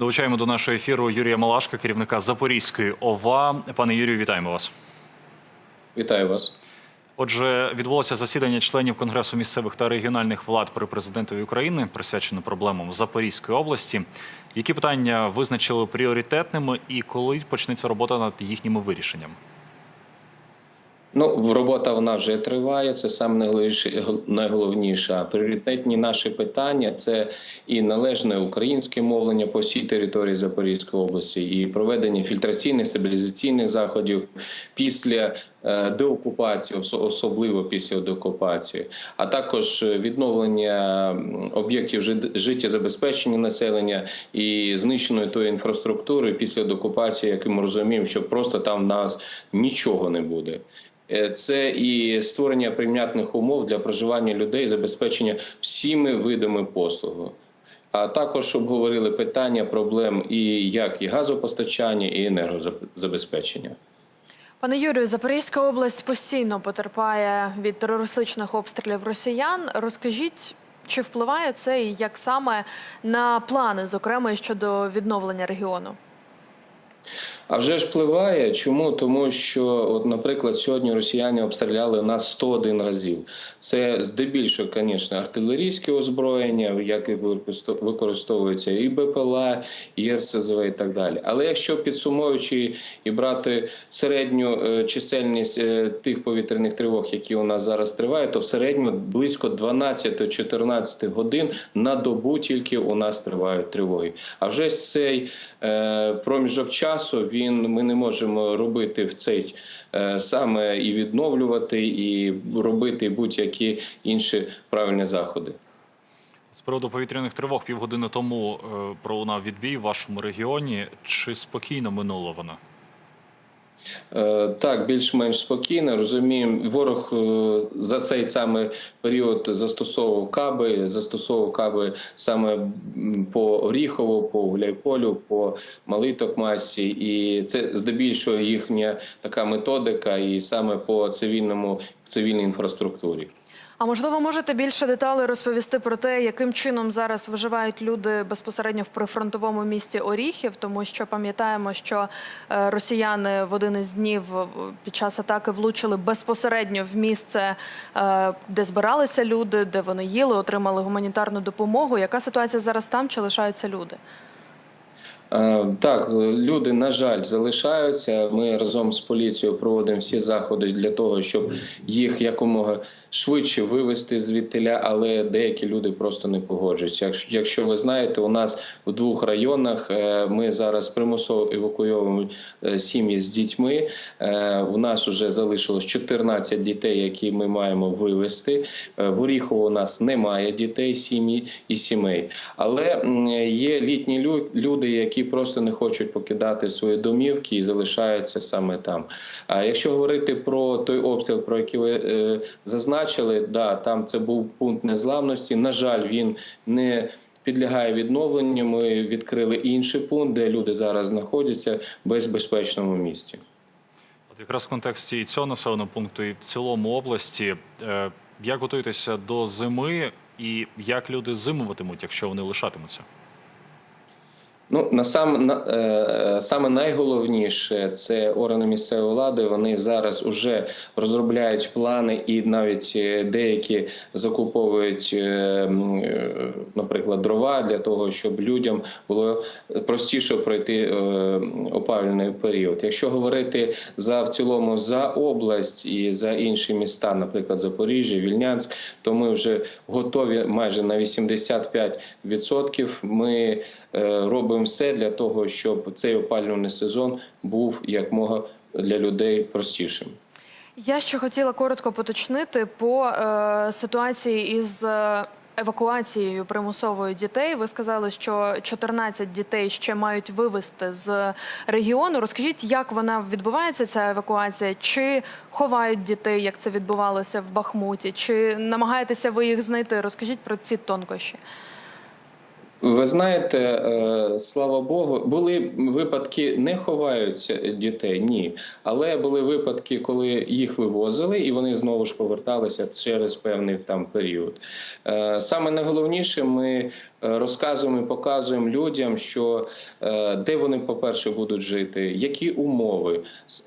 Долучаємо до нашого ефіру Юрія Малашка, керівника Запорізької ОВА. Пане Юрію, вітаємо вас. Вітаю вас. Отже, відбулося засідання членів Конгресу місцевих та регіональних влад при президентові України, присвячене проблемам Запорізької області. Які питання визначили пріоритетними і коли почнеться робота над їхніми вирішенням? Ну, робота вона вже триває. Це саме найголовніше-. Пріоритетні наші питання це і належне українське мовлення по всій території Запорізької області, і проведення фільтраційних стабілізаційних заходів після е, деокупації, особливо після деокупації, а також відновлення об'єктів жит- життєзабезпечення населення і знищеної тої інфраструктури після деокупації, як ми розуміємо, що просто там в нас нічого не буде. Е, Це і створення прийнятних умов для проживання людей, забезпечення всіми видами послуг. А також обговорили питання проблем і як і газопостачання, і енергозабезпечення. Пане Юрію, Запорізька область постійно потерпає від терористичних обстрілів росіян. Розкажіть, чи впливає це і як саме на плани, зокрема щодо відновлення регіону? А вже ж впливає. Чому? Тому що, от, наприклад, сьогодні росіяни обстріляли нас 101 разів. Це здебільшого, звісно, артилерійське озброєння, яке використовується і БПЛА, і РСЗВ, і так далі. Але якщо підсумовуючи і брати середню е, чисельність е, тих повітряних тривог, які у нас зараз тривають, то в середньому близько 12-14 годин на добу тільки у нас тривають тривоги. А вже цей е, проміжок часу він ми не можемо робити в цей е, саме і відновлювати, і робити будь-які інші правильні заходи. З приводу повітряних тривог півгодини тому е, пролунав відбій в вашому регіоні. Чи спокійно минуло воно? Е, Так, більш-менш спокійно розуміємо. Ворог е, за цей саме період застосовував каби, застосовував каби саме по Оріхову, по Гуляйполю, по малиток масі, і це здебільшого їхня така методика, і саме по цивільному цивільній інфраструктурі. А можливо, можете більше деталей розповісти про те, яким чином зараз виживають люди безпосередньо в прифронтовому місті Оріхів, тому що пам'ятаємо, що е, росіяни в один із днів під час атаки влучили безпосередньо в місце, е, де збиралися люди, де вони їли, отримали гуманітарну допомогу. Яка ситуація зараз там? Чи лишаються люди? Е, Так, люди, на жаль, залишаються. Ми разом з поліцією проводимо всі заходи для того, щоб їх якомога швидше вивести звідтиля, але деякі люди просто не погоджуються. Якщо- ви знаєте, у нас в двох районах е, ми зараз примусово евакуйовуємо е, сім'ї з дітьми. Е, У нас вже залишилось 14 дітей, які ми маємо вивезти. Е, В Оріхово у нас немає дітей, сім'ї і сімей. Але є літні лю- люди, які просто не хочуть покидати свої домівки і залишаються саме там. А якщо говорити про той обстріл, про який ви е, зазначили, да, там це був пункт незламності. На жаль, він не підлягає відновленню. Ми відкрили інший пункт, де люди зараз знаходяться в безпечному місці. От якраз в контексті і цього населеного пункту, і в цілому області, е, як готуєтеся до зими, і як люди зимуватимуть, якщо вони лишатимуться? Ну на сам на е, саме найголовніше це органи місцевої влади. Вони зараз уже розробляють плани, і навіть е, деякі закуповують, е, е, наприклад, дрова для того, щоб людям було простіше пройти е, опалювальний період. Якщо говорити за в цілому за область і за інші міста, наприклад, Запоріжжя, Вільнянськ, то ми вже готові майже на 85%. Ми е, робимо все для того, щоб цей опалювальний сезон був якмога для людей простішим. Я ще хотіла коротко поточнити по е, ситуації із е, евакуацією примусовою дітей. Ви сказали, що 14 дітей ще мають вивезти з регіону. Розкажіть, як вона відбувається, ця евакуація? Чи ховають дітей, як це відбувалося в Бахмуті? Чи намагаєтеся ви їх знайти? Розкажіть про ці тонкощі. Ви знаєте, е, слава Богу, були випадки, не ховаються дітей, ні. Але були випадки, коли їх вивозили, і вони знову ж поверталися через певний там період. Е, Саме найголовніше, ми розказуємо і показуємо людям, що е, де вони, по-перше, будуть жити, які умови,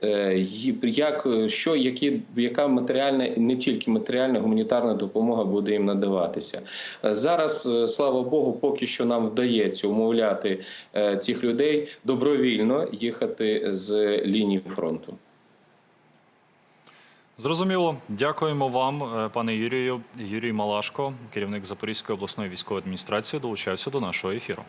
е, як, е, що, які, яка матеріальна, не тільки матеріальна, гуманітарна допомога буде їм надаватися. Е, Зараз, е, слава Богу, поки що нам вдається умовляти е, цих людей добровільно їхати з лінії фронту. Зрозуміло. Дякуємо вам, е, пане Юрію. Юрій Малашко, керівник Запорізької обласної військової адміністрації, долучався до нашого ефіру.